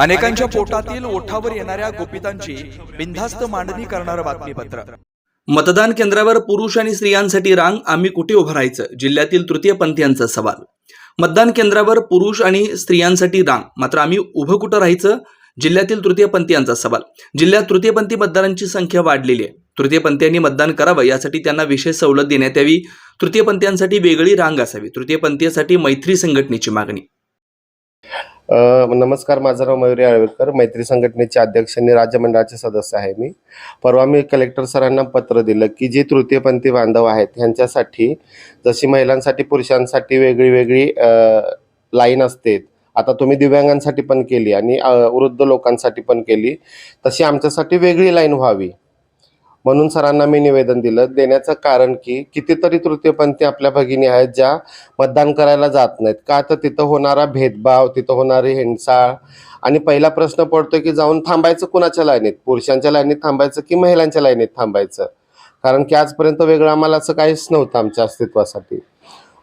अनेकांच्या पोटातील ओठावर येणाऱ्या गोपितांची बिनधास्त मांडणी करणारं बातमीपत्र. मतदान केंद्रावर पुरुष आणि स्त्रियांसाठी रांग आम्ही कुठे उभं राहायचं? जिल्ह्यातील तृतीयपंथीयांचा सवाल. मतदान केंद्रावर पुरुष आणि स्त्रियांसाठी रांग. मात्र आम्ही उभं कुठं राहायचं? जिल्ह्यातील तृतीयपंथीयांचा सवाल. जिल्ह्यात तृतीयपंथी मतदारांची संख्या वाढलेली आहे. तृतीयपंथीयांनी मतदान करावं यासाठी त्यांना विशेष सवलत देण्यात यावी. तृतीयपंथीयांसाठी वेगळी रांग असावी. तृतीयपंथीयांसाठी मैत्री संघटनेची मागणी. नमस्कार माझं नाव मयुरी आळवेकर. मैत्री संघटनेचे अध्यक्ष आणि राज्य मंडळाचे सदस्य आहे मी. परवा मी कलेक्टर सरांना पत्र दिलं की जे तृतीयपंथी बांधव आहेत ह्यांच्यासाठी जशी महिलांसाठी पुरुषांसाठी वेगळी वेगळी लाईन असते. आता तुम्ही दिव्यांगांसाठी पण केली आणि वृद्ध लोकांसाठी पण केली. तशी आमच्यासाठी वेगळी लाईन व्हावी. म्हणून सरांना मी निवेदन दिलं. देण्याचं कारण की कितीतरी तृतीयपंथी आपल्या भगिनी आहेत ज्या मतदान करायला जात नाहीत. का तर तिथं होणारा भेदभाव तिथं होणारी हिंसाळ आणि पहिला प्रश्न पडतो की जाऊन थांबायचं कुणाच्या लाईनीत? पुरुषांच्या लाईनीत थांबायचं की महिलांच्या लाईनीत थांबायचं? कारण की आजपर्यंत वेगळं आम्हाला असं काहीच नव्हतं आमच्या अस्तित्वासाठी.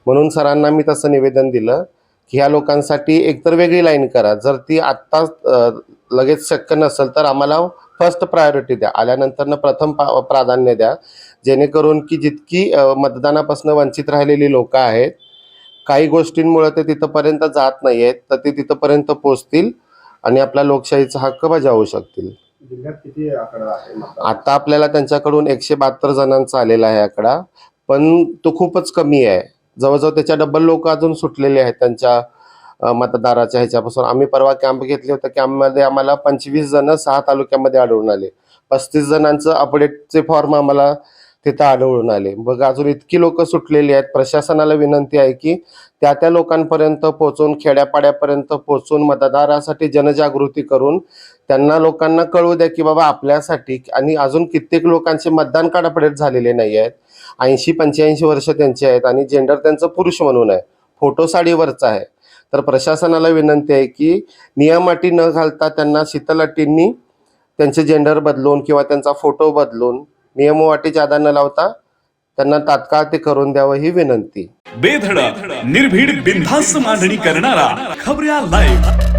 म्हणून सरांना मी तसं निवेदन दिलं की ह्या लोकांसाठी एकतर वेगळी लाईन करा. जर ती आत्ता लगेच शक्य नसेल तर आम्हाला फर्स्ट प्रायोरिटी द्या. आल्यानंतरनं प्रथम प्राधान्य द्या. जेणेकरून की जितकी मतदानापासून वंचित राहिलेली लोकं आहेत काही गोष्टींमुळे ते तिथंपर्यंत जात नाही आहेत तर ते तिथंपर्यंत पोचतील आणि आपला लोकशाहीचा हक्क बजावू शकतील? आता आपल्याला त्यांच्याकडून एकशे बहात्तर जणांचा आलेला आहे आकडा पण तो खूपच कमी आहे. जवळजवळ त्याच्या डबल लोक अजून सुटलेले आहेत त्यांच्या मतदाराच्या ह्याच्यापासून. आम्ही परवा कॅम्प घेतले होते. कॅम्पमध्ये आम्हाला पंचवीस जण सहा तालुक्यामध्ये आढळून आले. पस्तीस जणांचं अपडेटचे फॉर्म आम्हाला तिथं आढळून आले. मग अजून इतकी लोक सुटलेली आहेत. प्रशासनाला विनंती आहे की त्या त्या लोकांपर्यंत पोहोचून खेड्यापाड्यापर्यंत पोहोचून मतदारासाठी जनजागृती करून त्यांना लोकांना कळू द्या की बाबा आपल्यासाठी आणि अजून कित्येक लोकांचे मतदान कार्ड अपडेट झालेले नाही आहेत. ऐंशी पंच्याऐंशी वर्ष त्यांचे आहेत आणि जेंडर त्यांचं पुरुष म्हणून आहे. फोटो साडीवरचा आहे. तर प्रशासनाला विनंती आहे की नियमाटी न घालता त्यांना शीतल अटींनी त्यांचे जेंडर बदलून किंवा त्यांचा फोटो बदलून नियमवाटीच्या व न लावता त्यांना तात्काळ ते करून द्यावं ही विनंती. बेधडक निर्भीड बिनधास्त मांडणी करणारा खबऱ्या लाईव्ह